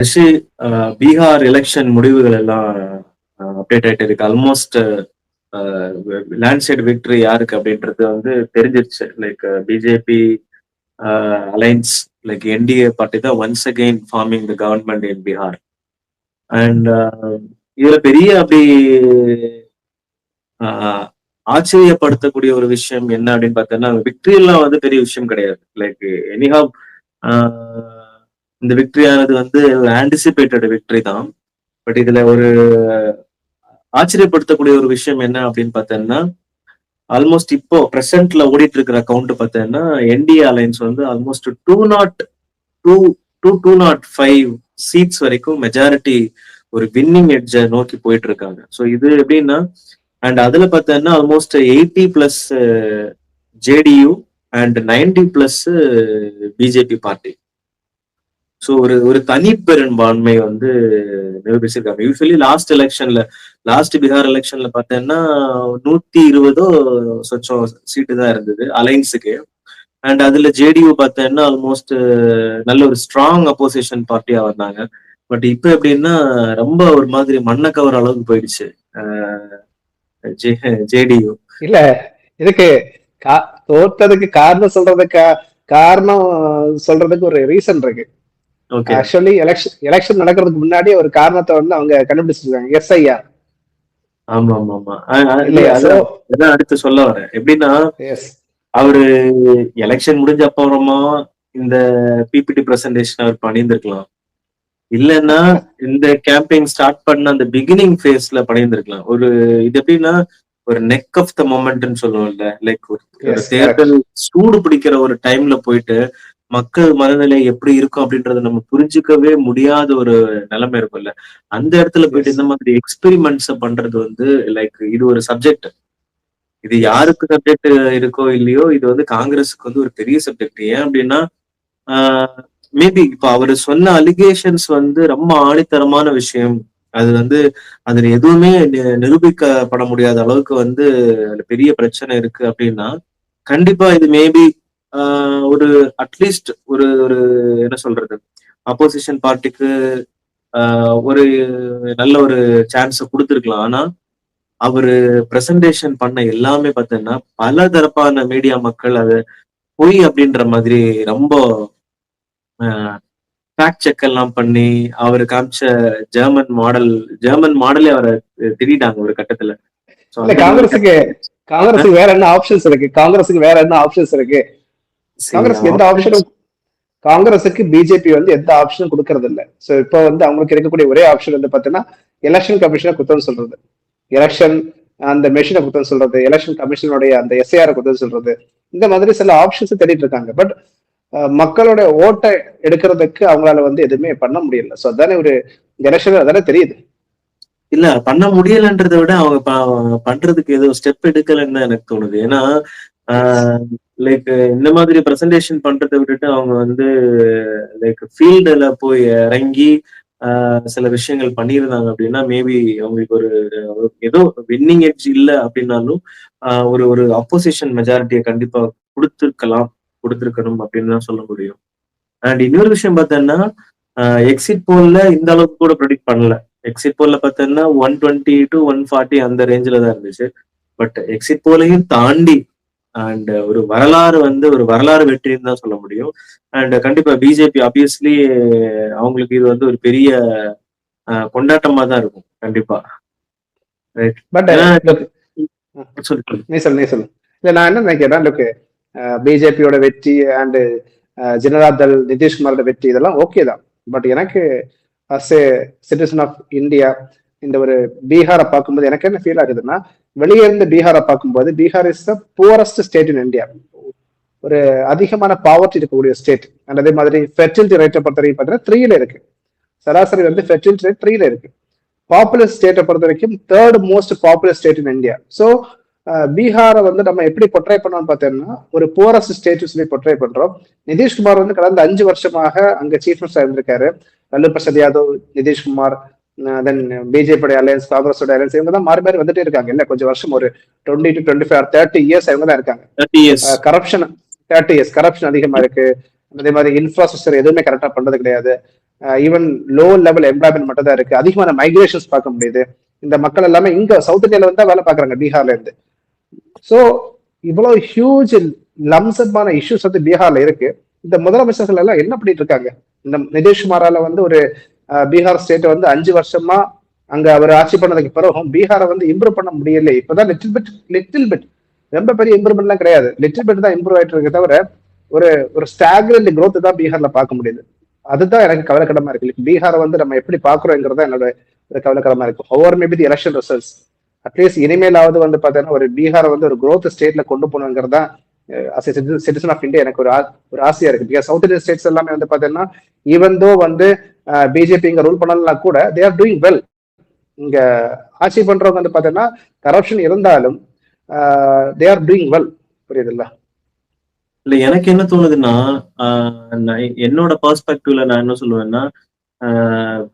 ரிஷி Bihar election முடிவுகள் எல்லாம் update ஆயிட்டு இருக்கு. ஆல்மோஸ்ட் லேண்ட்ஸ்லைட் விக்டரி யாருக்கு அப்படின்றது வந்து தெரிஞ்சிருச்சு. Like BJP alliance like NDA party தான் once again forming the government in Bihar and இதுல பெரிய அப்படி ஆச்சரியப்படுத்தக்கூடிய ஒரு விஷயம் என்ன அப்படின்னு பார்த்தோம்னா விக்டரி எல்லாம் வந்து பெரிய விஷயம் கிடையாது. லைக் எனிஹா இந்த விக்டரியானது வந்து ஆன்டிசிபேட்டட் விக்டரி தான் பட் இதுல ஒரு ஆச்சரியப்படுத்தக்கூடிய ஒரு விஷயம் என்ன அப்படின்னு பார்த்தோம்னா ஆல்மோஸ்ட் இப்போ ப்ரெசென்ட்ல ஓடிட்டு இருக்கிற அக்கௌண்ட் பார்த்தோம்னா என்டிஏ அலைன்ஸ் வந்து almost two naught two two two naught five seats வரைக்கும் மெஜாரிட்டி ஒரு வின்னிங் எட்ஜை நோக்கி போயிட்டு இருக்காங்க ஸோ இது எப்படின்னா அண்ட் அதுல பார்த்தோம்னா almost eighty plus JDU and ninety plus BJP party so ஒரு ஒரு தனி பெரும்பான்மை வந்து நிரூபிச்சிருக்காங்க. யூஸ்வலி லாஸ்ட் எலெக்ஷன்ல லாஸ்ட் பீகார் எலெக்ஷன்ல பார்த்தோம்னா நூத்தி இருபதோ சொச்சம் சீட்டு தான் இருந்தது அலைன்ஸுக்கு அண்ட் அதுல ஜேடியூ பார்த்தோம்னா ஆல்மோஸ்ட் நல்ல ஒரு ஸ்ட்ராங் அப்போசிஷன் பார்ட்டியா வந்தாங்க. பட் இப்ப எப்படின்னா ரொம்ப ஒரு மாதிரி மண்ணை கவர் அளவுக்கு போயிடுச்சு ஜேடியூ இல்ல இதுக்கு தோற்றதுக்கு காரணம் சொல்றதுக்கு காரணம் சொல்றதுக்கு ஒரு ரீசன் இருக்கு. ஆக்சுவலி எலெக்ஷன் எலெக்ஷன் நடக்கிறதுக்கு முன்னாடி ஒரு காரணத்தை வந்து அவங்க கண்டுபிடிச்சிருக்காங்க. எஸ்ஐஆர் ஆமா ஆமா ஆமா அதான் அடுத்து சொல்ல வரேன். எப்படின்னா அவரு எலெக்ஷன் முடிஞ்ச அப்புறமா இந்த பிபிடி பிரசன்டேஷன் அவர் பண்ணியிருந்திருக்கலாம். இல்லைன்னா இந்த கேம்பெயின் ஸ்டார்ட் பண்ண அந்த பிகினிங் ஃபேஸ்ல பண்ணியிருந்திருக்கலாம். ஒரு இது எப்படின்னா ஒரு நெக் ஆஃப் த மொமெண்ட்னு சொல்லுவோம்ல லைக் ஒரு தேர்தல் சூடு பிடிக்கிற ஒரு டைம்ல போயிட்டு மக்கள் மனநிலை எப்படி இருக்கும் அப்படின்றத நம்ம புரிஞ்சுக்கவே முடியாத ஒரு நிலைமை இருக்கும்ல. அந்த இடத்துல போயிட்டு இந்த மாதிரி எக்ஸ்பெரிமெண்ட்ஸ் பண்றது வந்து லைக் இது ஒரு சப்ஜெக்ட் இது யாருக்கு சப்ஜெக்ட் இருக்கோ இல்லையோ இது வந்து காங்கிரஸுக்கு வந்து ஒரு பெரிய சப்ஜெக்ட் ஏன் அப்படின்னா மேபி இப்ப அவர் சொன்ன அலிகேஷன்ஸ் வந்து ரொம்ப ஆணித்தரமான விஷயம். அது வந்து அதுல எதுவுமே நிரூபிக்கப்பட முடியாத அளவுக்கு வந்து பெரிய பிரச்சனை இருக்கு அப்படின்னா கண்டிப்பா இது மேபி ஒரு அட்லீஸ்ட் ஒரு ஒரு என்ன சொல்றது? அப்போசிஷன் பார்ட்டிக்கு ஒரு நல்ல ஒரு சான்ஸ் கொடுத்துருக்கலாம். ஆனா அவரு பிரசன்டேஷன் பண்ண எல்லாமே பார்த்தீங்கன்னா பல தரப்பான மீடியா மக்கள் அது பொய் அப்படின்ற மாதிரி ரொம்ப ஃபேக்ட் செக் எல்லாம் பண்ணி அவர் காமிச்ச ஜெர்மன் மாடல் ஜெர்மன் மாடலே அவரை திட்டாங்க ஒரு கட்டத்துல. காங்கிரஸுக்கு காங்கிரஸுக்கு வேற என்ன ஆப்ஷன்ஸ் இருக்கு? காங்கிரஸுக்கு வேற என்ன ஆப்ஷன்ஸ் இருக்கு? காங்கிரஸுக்கு எந்த ஆப்ஷனும் காங்கிரஸுக்கு பிஜேபி வந்து எந்த ஆப்ஷனும் கொடுக்கறது இல்ல சோ இப்போ வந்து அவங்களுக்கு இருக்கக்கூடிய ஒரே ஆப்ஷன் வந்து பாத்தீங்கன்னா எலெக்ஷன் கமிஷனை குத்தம் சொல்றது. எலெக்ஷன் அந்த மெஷினை குத்தம் சொல்றது. எலெக்ஷன் கமிஷனுடைய அந்த எஸ்ஐஆர் குத்தம் சொல்றது. இந்த மாதிரி சில ஆப்ஷன்ஸ் தேடிட்டு இருக்காங்க. பட் மக்களோட ஓட்டை எடுக்கிறதுக்கு அவங்களால வந்து எதுவுமே பண்ண முடியல. சோ அதானே ஒரு எலெக்ஷன் அதானே தெரியுது. இல்ல பண்ண முடியலன்றதை விட அவங்க பண்றதுக்கு ஏதோ ஸ்டெப் எடுக்கலன்னு எனக்கு தோணுது. ஏன்னா லைக் இந்த மாதிரி பிரசன்டேஷன் பண்றதை விட்டுட்டு அவங்க வந்து லைக் ஃபீல்டுல போய் இறங்கி சில விஷயங்கள் பண்ணியிருந்தாங்க அப்படின்னா மேபி அவங்களுக்கு ஒரு ஏதோ வின்னிங் எட்ஜ் இல்லை அப்படின்னாலும் ஒரு ஒரு அப்போசிஷன் மெஜாரிட்டியை கண்டிப்பா கொடுத்துருக்கலாம் கொடுத்துருக்கணும் அப்படின்னு தான் சொல்ல முடியும். அண்ட் இன்னொரு விஷயம் பார்த்தோன்னா எக்ஸிட் போல்ல இந்த அளவுக்கு கூட ப்ரெடிக்ட் பண்ணல. எக்ஸிட் போல்ல பார்த்தோன்னா one twenty to one forty அந்த ரேஞ்சில தான் இருந்துச்சு. பட் எக்ஸிட் போலையும் தாண்டி அண்ட் ஒரு வரலாறு வந்து ஒரு வரலாறு வெற்றின்னு தான் சொல்ல முடியும். அண்ட் கண்டிப்பா பிஜேபி ஆப்வியஸ்லி அவங்களுக்கு இது வந்து ஒரு பெரிய கொண்டாட்டமா தான் இருக்கும். கண்டிப்பா. பட் நீ சொல்லு நீ சொல்லு. இல்ல நான் என்ன நினைக்கிறேன் லுக்கு பிஜேபியோட வெற்றி அண்ட் ஜனதாதள் நிதிஷ்குமாரோட வெற்றி இதெல்லாம் ஓகே தான். பட் எனக்கு as a citizen of India இந்த ஒரு பீகாரை பார்க்கும்போது எனக்கு என்ன ஃபீல் ஆகுதுன்னா வெளியே இருந்து பீகாரை பார்க்கும்போது Bihar is the poorest state in India ஒரு அதிகமான பாவர்ட்டி இருக்கக்கூடிய ஸ்டேட் அண்ட் அதே மாதிரி ஃபெர்டிலிட்டி ரேட்டை பொறுத்த வரைக்கும் பார்த்தீங்கன்னா த்ரீல இருக்கு. சராசரி வந்து ஃபெர்டிலிட்டி ரேட் த்ரீல இருக்கு. பாப்புலர் ஸ்டேட்டை பொறுத்த வரைக்கும் third most popular state in India so பீகாரை வந்து நம்ம எப்படி பொட்ரை பண்ணோம்னு பார்த்தோம்னா ஒரு போரஸ்ட் ஸ்டேட் சொல்லி பொட்ரை பண்றோம். நிதிஷ்குமார் வந்து கடந்த அஞ்சு வருஷமாக அங்க சீஃப் மினிஸ்டர் இருந்திருக்காரு. Lalu Prasad Yadav Nitish Kumar then BJP alliance காங்கிரஸோட அலையன்ஸ் இவங்க தான் மாறி மாறி வந்துட்டே இருக்காங்க. இல்ல கொஞ்சம் வருஷம் ஒரு twenty to twenty five thirty years இவங்க தான் இருக்காங்க கரப்ஷன் தேர்ட்டி இயர்ஸ் கரப்ஷன் அதிகமா இருக்கு. அதே மாதிரி இன்ஃப்ராஸ்ட்ரக்சர் எதுவுமே கரெக்டா பண்றது கிடையாது. ஈவன் லோ லெவல் எம்ப்ளாய்மெண்ட் மட்டும் தான் இருக்கு. அதிகமான மைக்ரேஷன்ஸ் பார்க்க முடியுது. இந்த மக்கள் எல்லாமே இங்க சவுத் இந்தியால வந்து வேலை பார்க்குறாங்க பீகார்ல இருந்து. ஸோ இவ்வளவு ஹியூஜ் லம்சமான இஷ்யூஸ் வந்து பீகார்ல இருக்கு. இந்த முதலமைச்சர்கள் எல்லாம் என்ன பண்ணிட்டு இருக்காங்க? இந்த நிதிஷ்குமாரால வந்து ஒரு பீகார் ஸ்டேட் வந்து அஞ்சு வருஷமா அங்க அவர் ஆட்சி பண்ணதுக்கு பிறகும் பீகாரை வந்து இம்ப்ரூவ் பண்ண முடியல. இப்பதான் லிட்டில் பிட் லிட்டில் பிட் ரொம்ப பெரிய இம்ப்ரூவ்மெண்ட்லாம் கிடையாது. லிட்டில் பிட் தான் இம்ப்ரூவ் ஆயிட்டு இருக்க தவிர ஒரு ஒரு ஸ்டாக்ரண்ட் க்ரோத் தான் பீகார்ல பார்க்க முடியுது. அதுதான் எனக்கு கவலைக்கிடமா இருக்கு. பீகாரை வந்து நம்ம எப்படி பாக்குறோங்கிறதா என்னோட ஒரு கவலைக்கிடமா இருக்கு. Over maybe the election results at least இனிமேலாவது வந்து பாத்தீங்கன்னா ஒரு பீகாரை வந்து ஒரு க்ரோத் ஸ்டேட்ல கொண்டு போகணுங்கிறது தான் சிட்டிசன் ஆஃப் இந்தியா எனக்கு ஒரு ஆ- ஒரு ஆசையா இருக்கு. பிகாஸ் சவுத் இந்தியன் ஸ்டேட்ஸ் எல்லாமே வந்து பாத்தீங்கன்னா ஈவன் தோ வந்து பிஜேபி இங்க ரூல் பண்ணலாம் கூட தே ஆர் டூயிங் வெல் இங்க ஆட்சி பண்றவங்க வந்து பாத்தீங்கன்னா கரப்ஷன் இருந்தாலும் தே ஆர் டூயிங் வெல் புரியுதுல்ல? இல்ல எனக்கு என்ன தோணுதுன்னா என்னோட பெர்ஸ்பெக்டிவ்ல நான் என்ன சொல்லுவேன்னா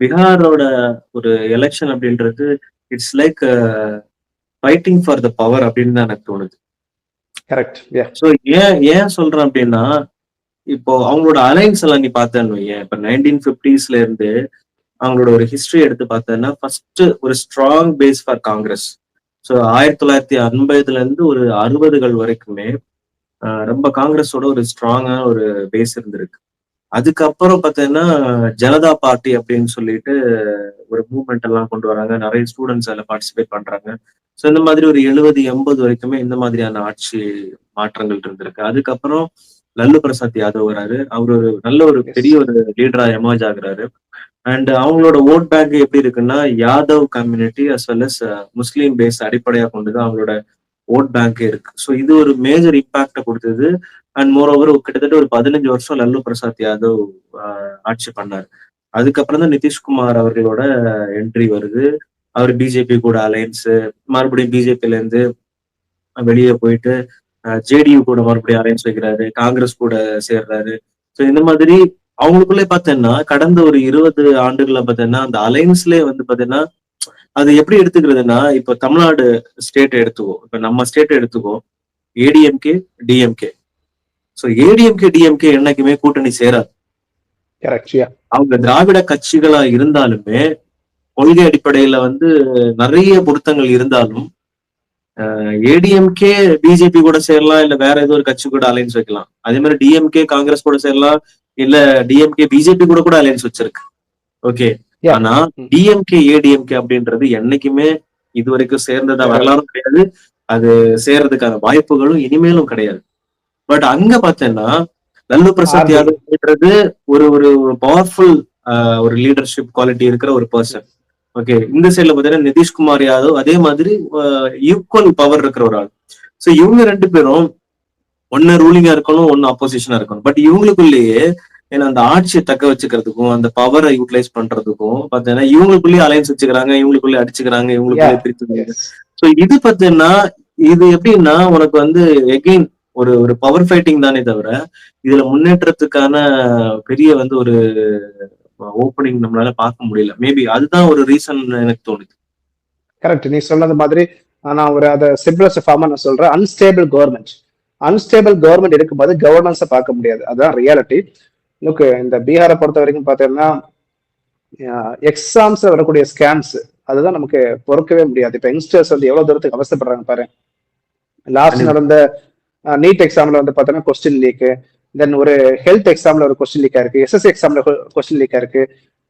பீகாரோட ஒரு எலெக்ஷன் அப்படின்றது it's like fighting for the power அப்படின்னு தான் எனக்கு தோணுது. கரெக்ட் ஸோ ஏன் ஏன் சொல்றேன் அப்படின்னா இப்போ அவங்களோட அலைன்ஸ் எல்லாம் நீ பார்த்தேன்னு வையேன். இப்போ நைன்டீன் ஃபிஃப்டிஸ்ல இருந்து அவங்களோட ஒரு ஹிஸ்டரி எடுத்து பார்த்தேன்னா ஃபர்ஸ்ட் ஒரு strong base for Congress so ஆயிரத்தி தொள்ளாயிரத்தி ஐம்பதுல இருந்து ஒரு அறுபதுகள் வரைக்குமே ரொம்ப காங்கிரஸோட ஒரு ஸ்ட்ராங்கான ஒரு பேஸ் இருந்திருக்கு. அதுக்கப்புறம் பார்த்தீங்கன்னா ஜனதா பார்ட்டி அப்படின்னு சொல்லிட்டு ஒரு மூவ்மெண்ட் எல்லாம் கொண்டு வராங்க. நிறைய ஸ்டூடெண்ட்ஸ் அதில் பார்ட்டிசிபேட் பண்றாங்க. ஸோ இந்த மாதிரி ஒரு எழுபது எண்பது வரைக்குமே இந்த மாதிரியான ஆட்சி மாற்றங்கள் இருந்திருக்கு. அதுக்கப்புறம் லல்லு பிரசாத் யாதவ் வராரு. அவர் ஒரு நல்ல ஒரு பெரிய ஒரு லீடரா எமர்ஜ் ஆகுறாரு. அண்ட் அவங்களோட ஓட் பேங்க் எப்படி இருக்குன்னா Yadav community as well as Muslim base அடிப்படையா கொண்டுதான் அவங்களோட ஓட் பேங்க் இருக்கு. ஸோ இது ஒரு மேஜர் இம்பாக்ட கொடுத்தது. அண்ட் மோர் ஓவர் கிட்டத்தட்ட ஒரு பதினஞ்சு வருஷம் லல்லு பிரசாத் யாதவ் ஆஹ், ஆட்சி பண்ணார். அதுக்கப்புறம் தான் நிதிஷ்குமார் அவர்களோட என்ட்ரி வருது. அவர் பிஜேபி கூட அலையன்ஸ் மறுபடியும் பிஜேபில இருந்து வெளியே போயிட்டு ஜேடியு கூட மறுபடியும் அலையன்ஸ் வைக்கிறாரு காங்கிரஸ் கூட சேர்றாரு. ஸோ இந்த மாதிரி அவங்களுக்குள்ளே பார்த்தேன்னா கடந்த ஒரு இருபது ஆண்டுகள்ல பார்த்தீங்கன்னா அந்த அலையன்ஸ்லயே வந்து பார்த்தீங்கன்னா அது எப்படி எடுத்துக்கிறதுனா இப்போ தமிழ்நாடு ஸ்டேட் எடுத்துக்கோ இப்போ நம்ம ஸ்டேட் எடுத்துக்கோ ADMK DMK so ADMK DMK என்னைக்குமே கூட்டணி சேராது. அவங்க திராவிட கட்சிகளா இருந்தாலுமே கொள்கை அடிப்படையில வந்து நிறைய பொருத்தங்கள் இருந்தாலும் ஏடிஎம்கே பிஜேபி கூட சேரலாம் இல்ல வேற ஏதோ ஒரு கட்சி கூட அலைன்ஸ் வைக்கலாம். அதே மாதிரி டிஎம்கே காங்கிரஸ் கூட சேரலாம் இல்ல டிஎம்கே பிஜேபி கூட கூட அலைன்ஸ் வச்சிருக்கு. ஓகே. ஆனா. டிஎம்கே ஏடிஎம்கே அப்படின்றது என்னைக்குமே இது வரைக்கும் சேர்ந்ததா வரலாறும் கிடையாது. அது சேர்றதுக்கான வாய்ப்புகளும் இனிமேலும் கிடையாது. பட் அங்க பார்த்தேன்னா லல்லு பிரசாத். யாதவ்ன்றது ஒரு ஒரு பவர்ஃபுல் ஒரு லீடர்ஷிப் குவாலிட்டி இருக்கிற ஒரு பர்சன் ஓகே இந்த சைட்ல பாத்தீங்கன்னா நிதிஷ்குமார் யாதவ் அதே மாதிரி ஈக்குவல் பவர் இருக்கிற ஒரு ஆள். சோ இவங்க ரெண்டு பேரும் ஒன்னு ரூலிங்கா இருக்கணும் ஒன்னு ஆப்போசிஷனா இருக்கணும். பட் இவங்களுக்குள்ளேயே ஏன்னா அந்த ஆட்சியை தக்க வச்சுக்கிறதுக்கும் அந்த பவரை யூட்டிலைஸ் பண்றதுக்கும் பாத்தீங்கன்னா இவங்களுக்குள்ளேயே அலைன்ஸ் வச்சுக்கிறாங்க இவங்களுக்குள்ளே அடிச்சுக்கிறாங்க இவங்களுக்குள்ளே பிரிச்சுக்கிறாங்க. சோ இது பாத்தீங்கன்னா இது எப்படின்னா உனக்கு வந்து எகெயின் ஒரு ஒரு பவர் ஃபைட்டிங் தானே தவிர இதுல முன்னேற்றத்துக்கான பெரிய வந்து ஒரு ஓப்பனிங் நம்மளால பார்க்க முடியல. மேபி அதுதான் ஒரு ரீசன் எனக்கு தோணுது. கரெக்ட் நீ சொன்னது மாதிரி நான் ஒரு அதை சிம்பிளஸ்ட் ஃபார்மா நான் சொல்றேன். அன்ஸ்டேபிள் கவர்மெண்ட் அன்ஸ்டேபிள் கவர்மெண்ட் இருக்கும்போது கவர்னன்ஸை பார்க்க முடியாது. அதுதான் ரியாலிட்டி லுக் இந்த பீகாரை பொறுத்த வரைக்கும் பார்த்தீங்கன்னா எக்ஸாம்ஸ் வரக்கூடிய ஸ்கேம்ஸ் அதுதான் நமக்கு பொறுக்கவே முடியாது. இப்போ யங்ஸ்டர்ஸ் வந்து எவ்வளவு தூரத்துக்கு அவசரப்படுறாங்க பாரு. லாஸ்ட் நடந்த நீட் எக்ஸாம்ல வந்து பார்த்தோன்னா கொஸ்டின் லீக் தென் ஒரு ஹெல்த் எக்ஸாம்ல ஒரு கொஸ்டின் லீக்கா இருக்கு எஸ்எஸ்சி எக்ஸாம்ல கொஸ்டின் லீக்கா இருக்கு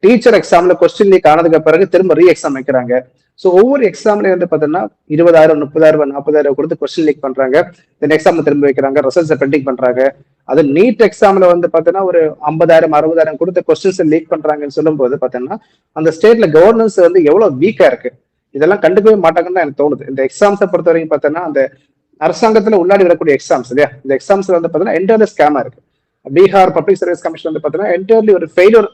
டீச்சர் எக்ஸாம்ல கொஸ்டின் லீக் ஆனதுக்கு பிறகு திரும்ப ரீ எக்ஸாம் வைக்கிறாங்க. ஸோ ஒவ்வொரு எக்ஸாம்லயும் வந்து பார்த்தீங்கன்னா இருபதாயிரம் முப்பதாயிரம் நாற்பதாயிரம் கொடுத்து கொஸ்டின் லீக் பண்றாங்க. தென் எக்ஸாம்ல திரும்ப வைக்கிறாங்க. ரிசல்ட்ஸ் பெண்டிங் பண்றாங்க. அது நீட் எக்ஸாம்ல வந்து பார்த்தோன்னா ஒரு ஐம்பதாயிரம் அறுபதாயிரம் கொடுத்து கொஸ்டின்ஸ் லீக் பண்றாங்கன்னு சொல்லும்போது பார்த்தீங்கன்னா அந்த ஸ்டேட்ல கவர்னன்ஸ் வந்து எவ்வளவு வீக்கா இருக்கு. இதெல்லாம் கண்டுக்கவே மாட்டாங்கன்னு தான் எனக்கு தோணுது. இந்த எக்ஸாம்ஸை பொறுத்த வரைக்கும் பார்த்தோன்னா அந்த அரசாங்கத்துல உள்ளாடி வரக்கூடிய எக்ஸாம்ஸ் இல்லையா? இந்த எக்ஸாம்ஸ்ல வந்து பார்த்தீங்கன்னா என்டர்லி ஸ்கேமா இருக்கு. பீகார் பப்ளிக் சர்வீஸ் கமிஷன் வந்து பார்த்தீங்கன்னா என்டர்லி ஒரு ஃபெயிலியர்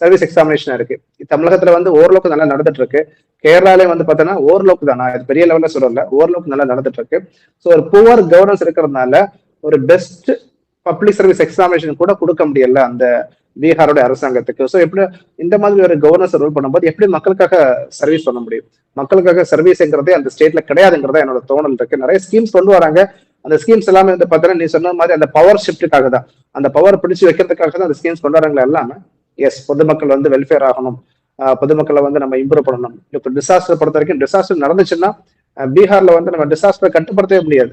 சர்வீஸ் எக்ஸாமினேஷன் இருக்கு. தமிழகத்துல வந்து ஓரளவுக்கு நல்லா நடந்துட்டு இருக்கு. கேரளாலே வந்து பார்த்தீங்கன்னா ஓரளவுக்கு தான் நான் இது பெரிய லெவல்ல சொல்லல ஓரளவுக்கு நல்லா நடந்துட்டு இருக்கு. ஸோ ஒரு புவர் கவர்னன்ஸ் இருக்கிறதுனால ஒரு பெஸ்ட் பப்ளிக் சர்வீஸ் எக்ஸாமினேஷன் கூட கொடுக்க முடியல அந்த பீகாரோட அரசாங்கத்துக்கு. ஸோ எப்படி இந்த மாதிரி ஒரு கவர்னர் ரூல் பண்ணும்போது எப்படி மக்களுக்காக சர்வீஸ் பண்ண முடியும்? மக்களுக்காக சர்வீஸ்ங்கிறதே அந்த ஸ்டேட்ல கிடையாதுங்கிறதா என்னோட தோணல் இருக்கு. நிறைய ஸ்கீம்ஸ் கொண்டு வராங்க. அந்த ஸ்கீம்ஸ் எல்லாமே வந்து பார்த்தீங்கன்னா நீ சொன்ன மாதிரி அந்த பவர் ஷிஃப்ட்டுக்காக தான். அந்த பவர் பிடிச்சு வைக்கிறதுக்காக தான் அந்த ஸ்கீம்ஸ் கொண்டு வராங்களா எல்லாமே எஸ் பொதுமக்கள் வந்து வெல்ஃபேர் ஆகணும். பொதுமக்களை வந்து நம்ம இம்ப்ரூவ் பண்ணணும். இப்போ டிசாஸ்டர் பொறுத்த வரைக்கும் டிசாஸ்டர் நடந்துச்சுன்னா பீகார்ல வந்து நம்ம டிசாஸ்டரை கட்டுப்படுத்தவே முடியாது.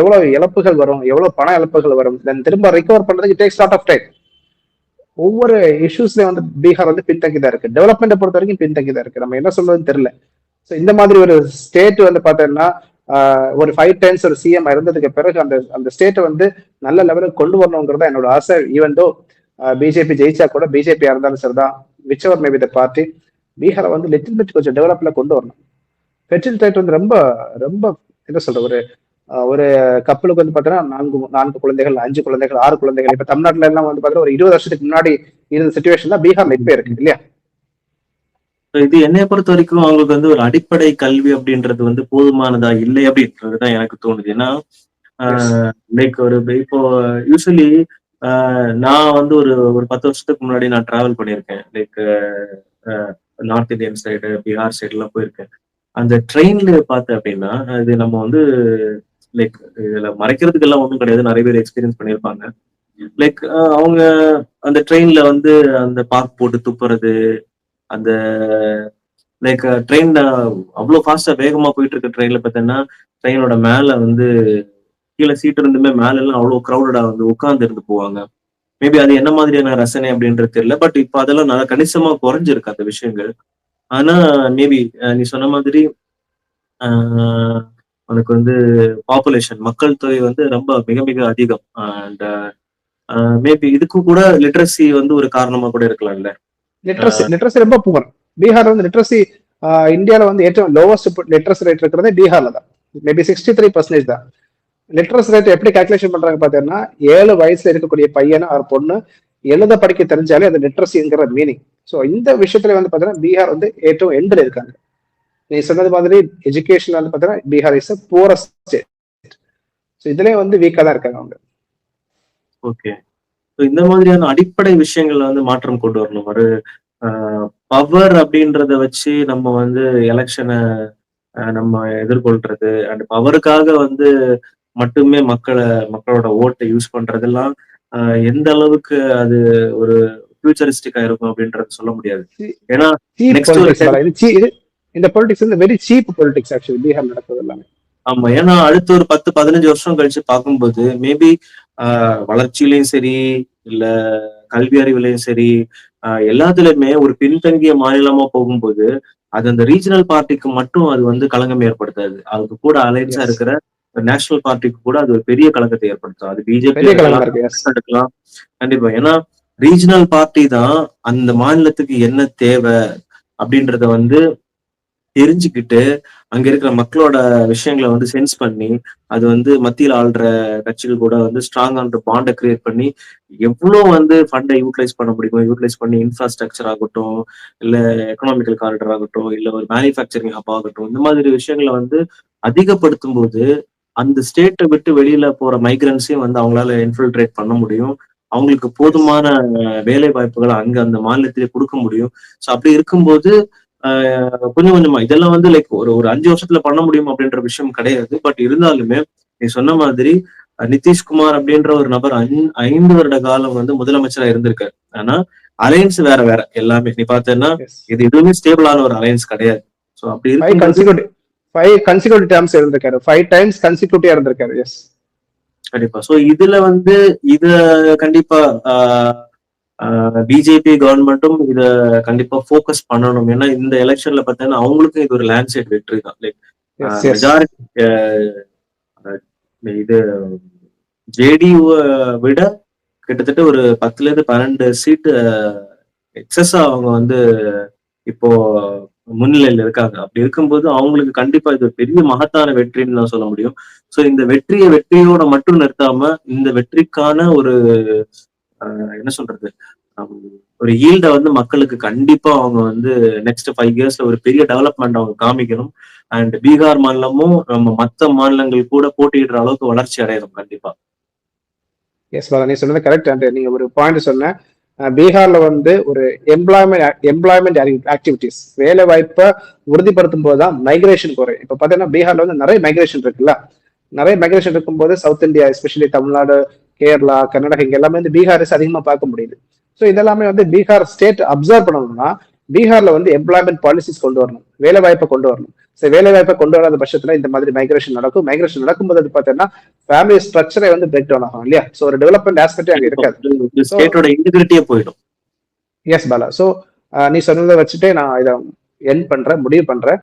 எவ்வளவு இழப்புகள் வரும் எவ்வளவு பண இழப்புகள் வரும் தென் திரும்ப ரிகவர் பண்றதுக்கு டேக்ஸ் லாட் ஆஃப் டைம் ஒவ்வொரு இஷ்யூஸ்ல வந்து பீகார் வந்து பின்தங்கி தான் இருக்கு. டெவலப்மெண்ட்டை பொறுத்த வரைக்கும் பின்தங்கி தான் இருக்கு. நம்ம என்ன சொல்றதுன்னு தெரியல. ஸோ இந்த மாதிரி ஒரு ஸ்டேட் வந்து பார்த்தோம்னா ஒரு ஃபைவ் டைம்ஸ் ஒரு சிஎம் இருந்ததுக்கு பிறகு அந்த அந்த ஸ்டேட்டை வந்து நல்ல லெவலுக்கு கொண்டு வரணுங்கிறத என்னோட ஆசை. ஈவன் தோ பிஜேபி ஜெயிச்சா கூட பிஜேபியா இருந்தாலும் சரிதான். Whichever maybe the party பீகாரை வந்து லிட்டில் பிட் கொஞ்சம் டெவலப்ல கொண்டு வரணும். ஃபெர்டில் டேட் வந்து ரொம்ப ரொம்ப என்ன சொல்ற ஒரு ஒரு கப்பலுக்கு வந்து பாத்தீங்கன்னா நான்கு நான்கு குழந்தைகள் அஞ்சு குழந்தைகள் ஆறு குழந்தைகள். இப்ப தமிழ்நாட்டுல எல்லாம் வந்து பாத்தீங்கன்னா ஒரு இருபது வருஷத்துக்கு முன்னாடி இருந்த சுச்சுவேஷன் தான் பீகார்ல இப்ப இருக்கு இல்லையா? இது என்னைய பொறுத்த வரைக்கும் அவங்களுக்கு வந்து ஒரு அடிப்படை கல்வி அப்படின்றது வந்து போதுமானதா இல்லை அப்படின்றதுதான் எனக்கு தோணுது. ஏன்னா லைக் ஒரு இப்போ யூஸ்வலி நான் வந்து ஒரு ஒரு பத்து வருஷத்துக்கு முன்னாடி நான் டிராவல் பண்ணியிருக்கேன். Like north Indian side Bihar side எல்லாம் போயிருக்கேன். அந்த ட்ரெயின்ல பார்த்த அப்படின்னா இது நம்ம வந்து லைக் இதுல மறைக்கிறதுக்கு எல்லாம் ஒன்றும் கிடையாது. நிறைய பேர் எக்ஸ்பீரியன்ஸ் பண்ணியிருப்பாங்க. லைக் அவங்க அந்த ட்ரெயின்ல வந்து அந்த பார்க் போட்டு துப்புறது அந்த லைக் ட்ரெயின் அவ்வளோ ஃபாஸ்டா வேகமா போயிட்டு இருக்க ட்ரெயின்ல பார்த்தீங்கன்னா ட்ரெயினோட மேல வந்து கீழே சீட் இருந்துமே மேல எல்லாம் அவ்வளோ க்ரௌடடா வந்து உட்கார்ந்து இருந்து போவாங்க. மேபி அது என்ன மாதிரியான ரசனை அப்படின்றது தெரியல. பட் இப்போ அதெல்லாம் நல்லா கணிசமா குறைஞ்சிருக்கு அந்த விஷயங்கள். ஆனா மேபி நீ சொன்ன மாதிரி உனக்கு வந்து பாப்புலேஷன் மக்கள் தொகை வந்து ரொம்ப மிக மிக அதிகம். அண்ட் மேபி இதுக்கு கூட லிட்ரஸி வந்து ஒரு காரணமா கூட இருக்கலாம்ல. லிட்ரஸி லிட்ரஸி ரொம்ப புவர் பீகார் வந்து லிட்ரஸி இந்தியாவில் வந்து ஏற்றம் லோவஸ்ட் லிட்ரஸி ரேட் இருக்கிறதே பீகார்ல தான். மேபி சிக்ஸ்டி த்ரீ பர்சன்டேஜ் தான். லிட்ரஸி ரேட் எப்படி கால்குலேஷன் பண்றாங்க பார்த்தீங்கன்னா ஏழு வயசுல இருக்கக்கூடிய பையனை அவர் பொண்ணு எழுத படிக்க தெரிஞ்சாலே அது லிட்ரஸிங்கிற மீனிங் ஸோ இந்த விஷயத்துல வந்து பார்த்தீங்கன்னா பீகார் வந்து ஏற்றம் எண்டில் இருக்காங்க. நீ சொன்னது மாதிரி எஜுகேஷன் வந்து பார்த்தீங்கன்னா Bihar is poorest state so இதுலயே வந்து வீக்காக தான் இருக்காங்க அவங்க. ஓகே இந்த மாதிரியான அடிப்படை விஷயங்கள்ல வந்து மாற்றம் கொண்டு வரணும். ஒரு பவர் அப்படின்றத வச்சு நம்ம வந்து எலெக்ஷனை நம்ம எதிர்கொள்றது அண்ட் பவருக்காக வந்து மட்டுமே மக்களை மக்களோட ஓட்டை யூஸ் பண்றதெல்லாம் எந்த அளவுக்கு அது ஒரு ஃபியூச்சரிஸ்டிக்கா இருக்கும் அப்படின்றது சொல்ல முடியாது. ஏன்னா இந்த பொலிட்டிக்ஸ் வந்து very cheap politics actually Bihar நடக்கிறது எல்லாமே. ஆமா ஏன்னா அடுத்த ஒரு பத்து பதினஞ்சு வருஷம் கழிச்சு பார்க்கும்போது மேபி வளர்ச்சியிலையும் சரி இல்ல கல்வி அறிவுலையும் சரி எல்லாத்துலயுமே ஒரு பின்தங்கிய மாநிலமா போகும்போது அது அந்த ரீஜனல் பார்ட்டிக்கு மட்டும் அது வந்து களங்கம் ஏற்படுத்தாது. அதுக்கு கூட அலைன்ஸா இருக்கிற நேஷனல் பார்ட்டிக்கு கூட அது ஒரு பெரிய கலக்கத்தை ஏற்படுத்தும். அது பிஜேபி எடுக்கலாம் கண்டிப்பா. ஏன்னா ரீஜனல் பார்ட்டி தான் அந்த மாநிலத்துக்கு என்ன தேவை அப்படின்றத வந்து தெரிஞ்சுக்கிட்டு அங்க இருக்கிற மக்களோட விஷயங்களை வந்து சென்ஸ் பண்ணி அது வந்து மத்தியில் ஆள்ற கட்சிகள் கூட வந்து ஸ்ட்ராங்கான பாண்டை கிரியேட் பண்ணி எவ்வளோ வந்து ஃபண்டை யூட்டிலைஸ் பண்ண முடியுமோ யூட்டிலைஸ் பண்ணி இன்ஃப்ராஸ்ட்ரக்சர் ஆகட்டும் இல்லை எக்கனாமிக்கல் காரிடர் ஆகட்டும் இல்லை ஒரு மேனுஃபேக்சரிங் ஹப் ஆகட்டும் இந்த மாதிரி விஷயங்களை வந்து அதிகப்படுத்தும் போது அந்த ஸ்டேட்டை விட்டு வெளியில போற மைக்ரன்ஸையும் வந்து அவங்களால இன்ஃபில்ட்ரேட் பண்ண முடியும். அவங்களுக்கு போதுமான வேலை வாய்ப்புகளை அங்க அந்த மாநிலத்திலே கொடுக்க முடியும். ஸோ அப்படி இருக்கும்போது கொஞ்சம் கொஞ்சமா. இதெல்லாம் வந்து லைக் ஒரு ஒரு அஞ்சு வருஷத்துல பண்ண முடியும் அப்படின்ற விஷயம் கிடையாது. பட் இருந்தாலுமே நீ சொன்ன மாதிரி நிதிஷ்குமார் அப்படின்ற ஒரு நபர் ஐந்து வருட காலம் வந்து முதலமைச்சரா இருந்திருக்காரு. ஆனா அலையன்ஸ் வேற வேற எல்லாமே. நீ பார்த்தேன்னா இது எதுவுமே ஸ்டேபிளான ஒரு அலையன்ஸ் கிடையாது. ஸோ அப்படி இருக்கு ஃபைவ் கன்சிக்யூட்டிவ் டேர்ம்ஸ் இருந்திருக்காரு. ஃபைவ் டைம்ஸ் கன்சிக்யூட்டிவா இருந்திருக்காரு. எஸ் கண்டிப்பா. சோ இதுல வந்து இத கண்டிப்பா பிஜேபி கவர்மெண்ட்டும் இத கண்டிப்பா போக்கஸ் பண்ணணும். ஏன்னா இந்த எலெக்ஷன்ல பார்த்தீங்கன்னா அவங்களுக்கும் இது ஒரு லேண்ட்ஸ்லைட் வெற்றி தான். லைக் மெஜாரிட்டி இது ஜேடியு விட கிட்டத்தட்ட ஒரு பத்துல இருந்து பன்னெண்டு சீட்டு எக்ஸஸா அவங்க வந்து இப்போ முன்னிலையில இருக்காங்க. அப்படி இருக்கும்போது அவங்களுக்கு கண்டிப்பா இது பெரிய மகத்தான வெற்றின்னு தான் சொல்ல முடியும். சோ இந்த வெற்றியை வெற்றியோட மட்டும் நிறுத்தாம இந்த வெற்றிக்கான ஒரு என்ன சொல்றது? ஒரு ஈல்ட வந்து மக்களுக்கு கண்டிப்பா அவங்க வந்து நெக்ஸ்ட் ஃபைவ் இயர்ஸ்ல ஒரு பெரிய டெவலப்மெண்ட் அவங்க காமிக்கணும். அண்ட் பீகார் மாநிலமும் நம்ம மத்த மாநிலங்கள் கூட போட்டியிடுற அளவுக்கு வளர்ச்சி அடையணும் கண்டிப்பா. எஸ் நீ சொன்னது கரெக்ட் அண்ட் நீங்க ஒரு பாயிண்ட் சொன்ன பீகார்ல வந்து ஒரு எம்ப்ளாய்மெண்ட் எம்ப்ளாய்மெண்ட் ஆக்டிவிட்டிஸ் வேலை வாய்ப்பை உறுதிப்படுத்தும் போது தான் மைக்ரேஷன் குறையும் இப்ப பாத்தீங்கன்னா பீகார்ல வந்து நிறைய மைக்ரேஷன் இருக்குல்ல? நிறைய மைக்ரேஷன் இருக்கும்போது south India especially Tamil Nadu Kerala Karnataka இங்க எல்லாமே வந்து பீகாரிஸ் அதிகமா பார்க்க முடியுது. ஸோ இதெல்லாமே வந்து பீகார் ஸ்டேட் அப்சர்வ் பண்ணணும்னா பீகார்ல வந்து எம்ப்ளாய்மெண்ட் பாலிசிஸ் கொண்டு வரணும். வேலை வாய்ப்பை கொண்டு வரணும். ஸோ வேலை வாய்ப்பை கொண்டு வராத பட்சத்துல இந்த மாதிரி மைக்ரேஷன் நடக்கும். மைக்ரேஷன் நடக்கும்போது அது பார்த்தீங்கன்னா ஃபேமிலி ஸ்ட்ரக்சரே வந்து பிரேக் டவுன் ஆகும் இல்லையா? ஸோ ஒரு டெவலப்மெண்ட் ஆஸ்பெக்டே அங்கே இருக்காது. ஸ்டேட்டோட இன்டிகிரிட்டியே போயிடும். எஸ் பாலா. ஸோ நீ சொன்னதை வச்சுட்டே நான் இதை என் பண்றேன் முடிவு பண்றேன்.